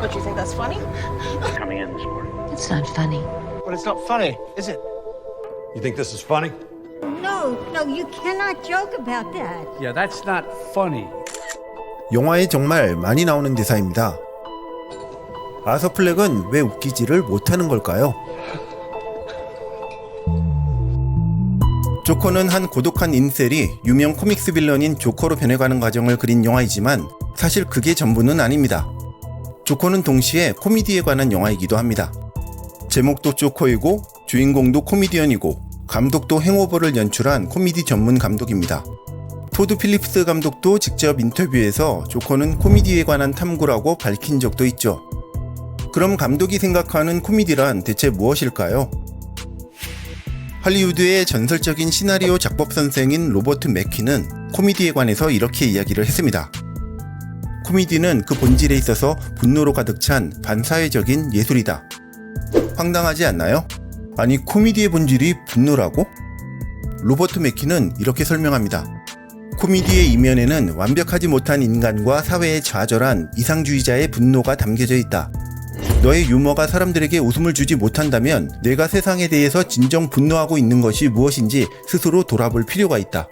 Don't you think that's funny? coming in this morning. It's not funny. But it's not funny, is it? You think this is funny? No, no, you cannot joke about that. Yeah, that's not funny. 영화에 정말 많이 나오는 대사입니다. 아서 플렉은 왜 웃기지를 못하는 걸까요? 조커는 한 고독한 인셀이 유명 코믹스 빌런인 조커로 변해가는 과정을 그린 영화이지만 사실 그게 전부는 아닙니다. 조커는 동시에 코미디에 관한 영화이기도 합니다. 제목도 조커이고 주인공도 코미디언이고 감독도 행오버를 연출한 코미디 전문 감독입니다. 토드 필립스 감독도 직접 인터뷰에서 조커는 코미디에 관한 탐구라고 밝힌 적도 있죠. 그럼 감독이 생각하는 코미디란 대체 무엇일까요? 할리우드의 전설적인 시나리오 작법 선생인 로버트 맥키는 코미디에 관해서 이렇게 이야기를 했습니다. 코미디는 그 본질에 있어서 분노로 가득 찬 반사회적인 예술이다. 황당하지 않나요? 아니 코미디의 본질이 분노라고? 로버트 맥키는 이렇게 설명합니다. 코미디의 이면에는 완벽하지 못한 인간과 사회의 좌절한 이상주의자의 분노가 담겨져 있다. 너의 유머가 사람들에게 웃음을 주지 못한다면 내가 세상에 대해서 진정 분노하고 있는 것이 무엇인지 스스로 돌아볼 필요가 있다.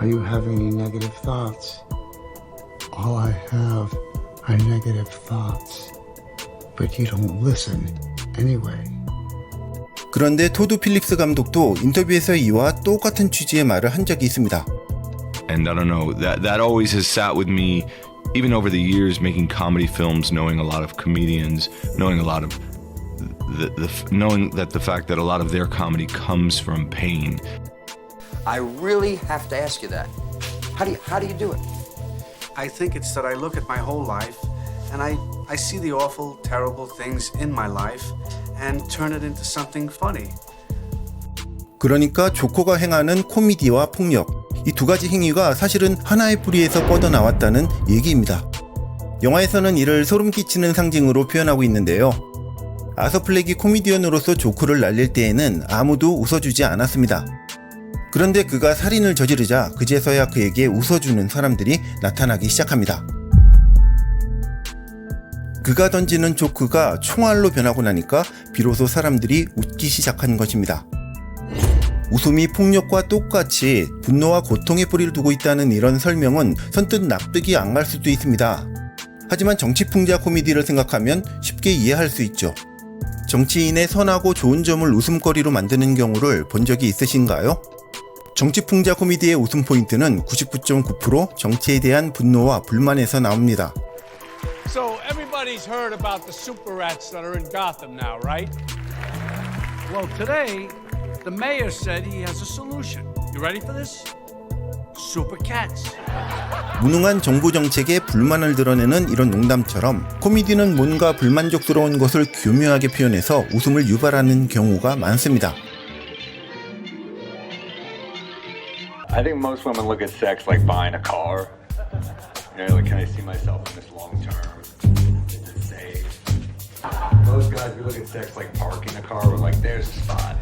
Are you having any negative thoughts? All I have are negative thoughts. But you don't listen anyway. 그런데 토드 필립스 감독도 인터뷰에서 이와 똑같은 취지의 말을 한 적이 있습니다. and I don't know that that always has sat with me, even over the years making comedy films, knowing a lot of comedians, knowing a lot of the, the knowing that the fact that a lot of their comedy comes from pain. I really have to ask you that. How do you, how do you do it? I think it's that I look at my whole life and I, I see the awful, terrible things in my life and turn it into something funny. 그러니까 조커가 행하는 코미디와 폭력, 이 두 가지 행위가 사실은 하나의 뿌리에서 뻗어나왔다는 얘기입니다. 영화에서는 이를 소름 끼치는 상징으로 표현하고 있는데요. 아서 플렉이 코미디언으로서 조커를 날릴 때에는 아무도 웃어주지 않았습니다. 그런데 그가 살인을 저지르자 그제서야 그에게 웃어주는 사람들이 나타나기 시작합니다. 그가 던지는 조크가 총알로 변하고 나니까 비로소 사람들이 웃기 시작한 것입니다. 웃음이 폭력과 똑같이 분노와 고통의 뿌리를 두고 있다는 이런 설명은 선뜻 납득이 안 갈 수도 있습니다. 하지만 정치풍자 코미디를 생각하면 쉽게 이해할 수 있죠. 정치인의 선하고 좋은 점을 웃음거리로 만드는 경우를 본 적이 있으신가요? 정치풍자 코미디의 웃음 포인트는 99.9% 정치에 대한 분노와 불만에서 나옵니다. So everybody's heard about the super rats that are in Gotham now, right? Well, today, the mayor said he has a solution. You ready for this? Super cats. 무능한 정부 정책에 불만을 드러내는 이런 농담처럼 코미디는 뭔가 불만족스러운 것을 교묘하게 표현해서 웃음을 유발하는 경우가 많습니다. I think most women look at sex like buying a car. You know, like, can I see myself in this long term? Is it safe? Most guys, we look at sex like parking a car. We're like, there's a spot.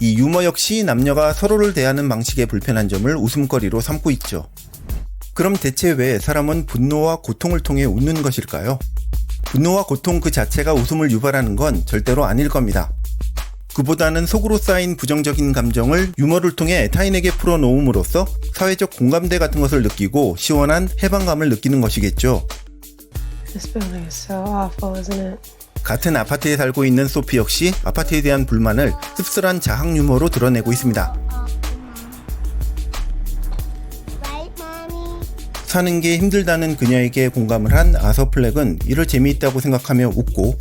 이 유머 역시 남녀가 서로를 대하는 방식의 불편한 점을 웃음거리로 삼고 있죠. 그럼 대체 왜 사람은 분노와 고통을 통해 웃는 것일까요? 분노와 고통 그 자체가 웃음을 유발하는 건 절대로 아닐 겁니다. 그보다는 속으로 쌓인 부정적인 감정을 유머를 통해 타인에게 풀어놓음으로써 사회적 공감대 같은 것을 느끼고 시원한 해방감을 느끼는 것이겠죠. This building is so awful, isn't it? 같은 아파트에 살고 있는 소피 역시 아파트에 대한 불만을 씁쓸한 자학 유머로 드러내고 있습니다. 사는 게 힘들다는 그녀에게 공감을 한 아서 플렉은 이를 재미있다고 생각하며 웃고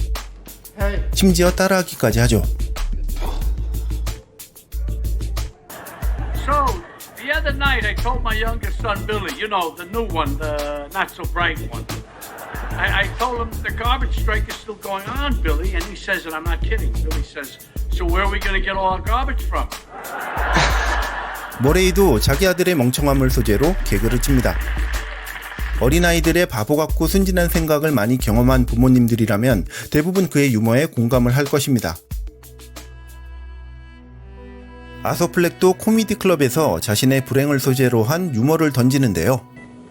심지어 따라하기까지 하죠. I, I told him the garbage strike is still going on, Billy, and he says, and I'm not kidding. Billy says, so where are we going to get all our garbage from? 머레이도 자기 아들의 멍청함을 소재로 개그를 칩니다. 어린아이들의 바보 같고 순진한 생각을 많이 경험한 부모님들이라면 대부분 그의 유머에 공감을 할 것입니다. 아서 플렉도 코미디 클럽에서 자신의 불행을 소재로 한 유머를 던지는데요.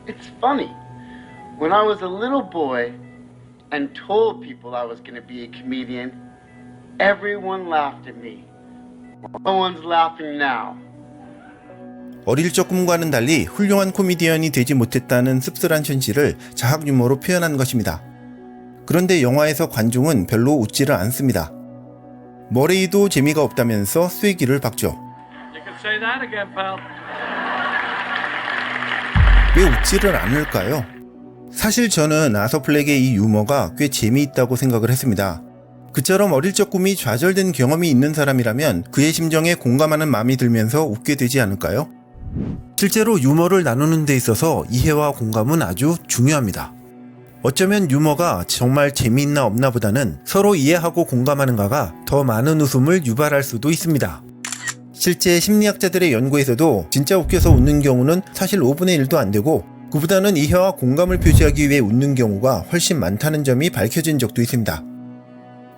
It's funny. When I was a little boy and told people I was going to be a comedian, everyone laughed at me. No one's laughing now. 어릴 적 꿈과는 달리 훌륭한 코미디언이 되지 못했다는 씁쓸한 현실을 자학 유머로 표현한 것입니다. 그런데 영화에서 관중은 별로 웃지를 않습니다. 머레이도 재미가 없다면서 쐐기를 박죠. You can say that again, pal. 왜 웃지를 않을까요? 사실 저는 아서플렉의 이 유머가 꽤 재미있다고 생각을 했습니다. 그처럼 어릴 적 꿈이 좌절된 경험이 있는 사람이라면 그의 심정에 공감하는 마음이 들면서 웃게 되지 않을까요? 실제로 유머를 나누는 데 있어서 이해와 공감은 아주 중요합니다. 어쩌면 유머가 정말 재미있나 없나 보다는 서로 이해하고 공감하는가가 더 많은 웃음을 유발할 수도 있습니다. 실제 심리학자들의 연구에서도 진짜 웃겨서 웃는 경우는 사실 5분의 1도 안 되고 그보다는 이해와 공감을 표시하기 위해 웃는 경우가 훨씬 많다는 점이 밝혀진 적도 있습니다.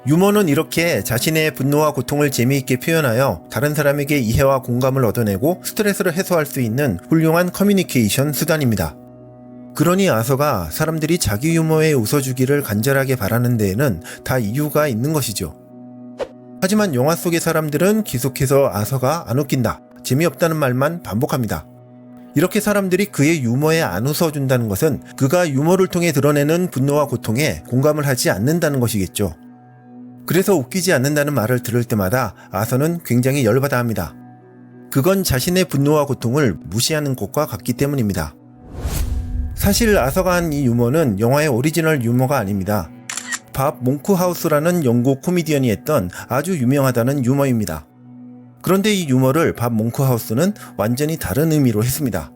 유머는 이렇게 자신의 분노와 고통을 재미있게 표현하여 다른 사람에게 이해와 공감을 얻어내고 스트레스를 해소할 수 있는 훌륭한 커뮤니케이션 수단입니다. 그러니 아서가 사람들이 자기 유머에 웃어주기를 간절하게 바라는 데에는 다 이유가 있는 것이죠. 하지만 영화 속의 사람들은 계속해서 아서가 안 웃긴다, 재미없다는 말만 반복합니다. 이렇게 사람들이 그의 유머에 안 웃어준다는 것은 그가 유머를 통해 드러내는 분노와 고통에 공감을 하지 않는다는 것이겠죠. 그래서 웃기지 않는다는 말을 들을 때마다 아서는 굉장히 열받아 합니다. 그건 자신의 분노와 고통을 무시하는 것과 같기 때문입니다. 사실 아서가 한 이 유머는 영화의 오리지널 유머가 아닙니다. 밥 몽크하우스라는 영국 코미디언이 했던 아주 유명하다는 유머입니다. 그런데 이 유머를 밥 몽크하우스는 완전히 다른 의미로 했습니다.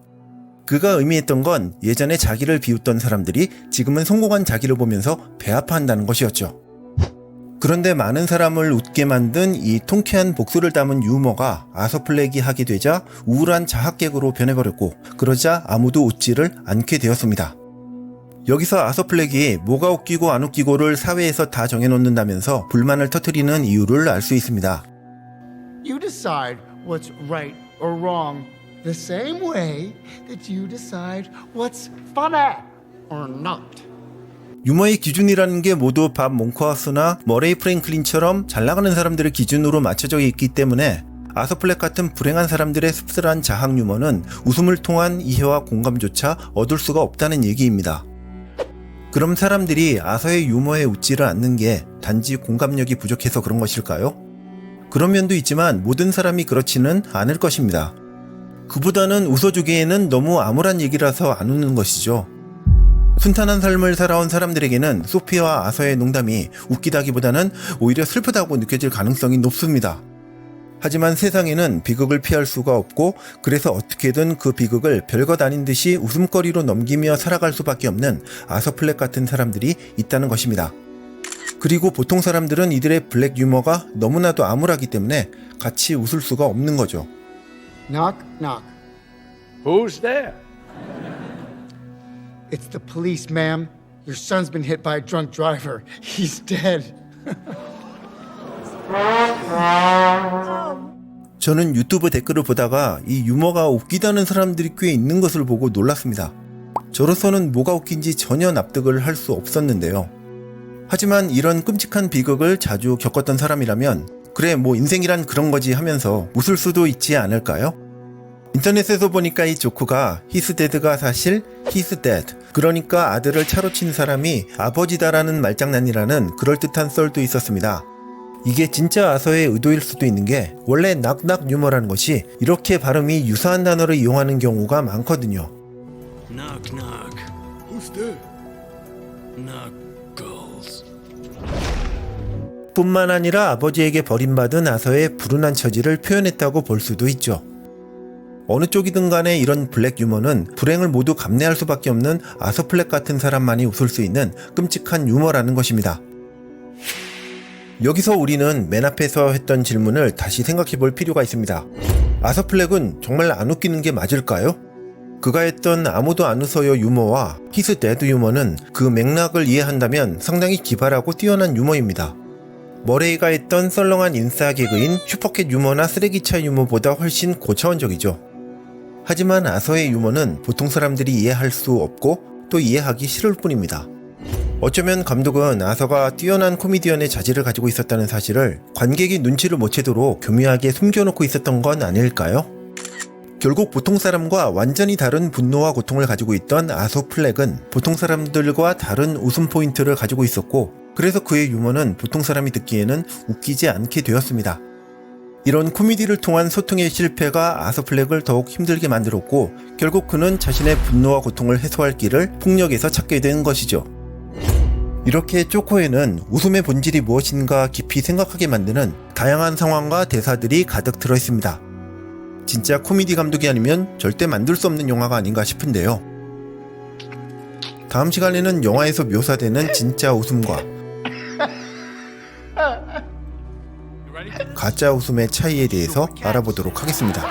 그가 의미했던 건 예전에 자기를 비웃던 사람들이 지금은 성공한 자기를 보면서 배아파한다는 것이었죠. 그런데 많은 사람을 웃게 만든 이 통쾌한 복수를 담은 유머가 아서플렉이 하게 되자 우울한 자학객으로 변해버렸고 그러자 아무도 웃지를 않게 되었습니다. 여기서 아서플렉이 뭐가 웃기고 안 웃기고를 사회에서 다 정해놓는다면서 불만을 터뜨리는 이유를 알 수 있습니다. You decide what's right or wrong the same way that you decide what's funny or not. 유머의 기준이라는 게 모두 밥 몽크하우스나 머레이 프랭클린처럼 잘 나가는 사람들의 기준으로 맞춰져 있기 때문에 아서플렉 같은 불행한 사람들의 씁쓸한 자학 유머는 웃음을 통한 이해와 공감조차 얻을 수가 없다는 얘기입니다. 그럼 사람들이 아서의 유머에 웃지를 않는 게 단지 공감력이 부족해서 그런 것일까요? 그런 면도 있지만 모든 사람이 그렇지는 않을 것입니다. 그보다는 웃어주기에는 너무 암울한 얘기라서 안 웃는 것이죠. 순탄한 삶을 살아온 사람들에게는 소피와 아서의 농담이 웃기다기보다는 오히려 슬프다고 느껴질 가능성이 높습니다. 하지만 세상에는 비극을 피할 수가 없고 그래서 어떻게든 그 비극을 별것 아닌 듯이 웃음거리로 넘기며 살아갈 수밖에 없는 아서플렉 같은 사람들이 있다는 것입니다. 그리고 보통 사람들은 이들의 블랙 유머가 너무나도 암울하기 때문에 같이 웃을 수가 없는 거죠. Knock, knock. Who's there? It's the police, ma'am. Your son's been hit by a drunk driver. He's dead. 저는 유튜브 댓글을 보다가 이 유머가 웃기다는 사람들이 꽤 있는 것을 보고 놀랐습니다. 저로서는 뭐가 웃긴지 전혀 납득을 할 수 없었는데요. 하지만 이런 끔찍한 비극을 자주 겪었던 사람이라면 그래 뭐 인생이란 그런 거지 하면서 웃을 수도 있지 않을까요? 인터넷에서 보니까 이 조크가 히스 데드가 사실 히스 데드 그러니까 아들을 차로 친 사람이 아버지다라는 말장난이라는 그럴듯한 썰도 있었습니다. 이게 진짜 아서의 의도일 수도 있는 게 원래 낙낙 유머라는 것이 이렇게 발음이 유사한 단어를 이용하는 경우가 많거든요. Knock, knock. 뿐만 아니라 아버지에게 버림받은 아서의 불운한 처지를 표현했다고 볼 수도 있죠. 어느 쪽이든 간에 이런 블랙 유머는 불행을 모두 감내할 수밖에 없는 아서 플렉 같은 사람만이 웃을 수 있는 끔찍한 유머라는 것입니다. 여기서 우리는 맨 앞에서 했던 질문을 다시 생각해 볼 필요가 있습니다. 아서 플렉은 정말 안 웃기는 게 맞을까요? 그가 했던 아무도 안 웃어요 유머와 히스 데드 유머는 그 맥락을 이해한다면 상당히 기발하고 뛰어난 유머입니다. 머레이가 했던 썰렁한 인싸 개그인 슈퍼캣 유머나 쓰레기차 유머보다 훨씬 고차원적이죠. 하지만 아서의 유머는 보통 사람들이 이해할 수 없고 또 이해하기 싫을 뿐입니다. 어쩌면 감독은 아서가 뛰어난 코미디언의 자질을 가지고 있었다는 사실을 관객이 눈치를 못 채도록 교묘하게 숨겨놓고 있었던 건 아닐까요? 결국 보통 사람과 완전히 다른 분노와 고통을 가지고 있던 아소 플렉은 보통 사람들과 다른 웃음 포인트를 가지고 있었고 그래서 그의 유머는 보통 사람이 듣기에는 웃기지 않게 되었습니다. 이런 코미디를 통한 소통의 실패가 아서 플렉을 더욱 힘들게 만들었고 결국 그는 자신의 분노와 고통을 해소할 길을 폭력에서 찾게 된 것이죠. 이렇게 쪼코에는 웃음의 본질이 무엇인가 깊이 생각하게 만드는 다양한 상황과 대사들이 가득 들어 있습니다. 진짜 코미디 감독이 아니면 절대 만들 수 없는 영화가 아닌가 싶은데요. 다음 시간에는 영화에서 묘사되는 진짜 웃음과 가짜 웃음의 차이에 대해서 알아보도록 하겠습니다.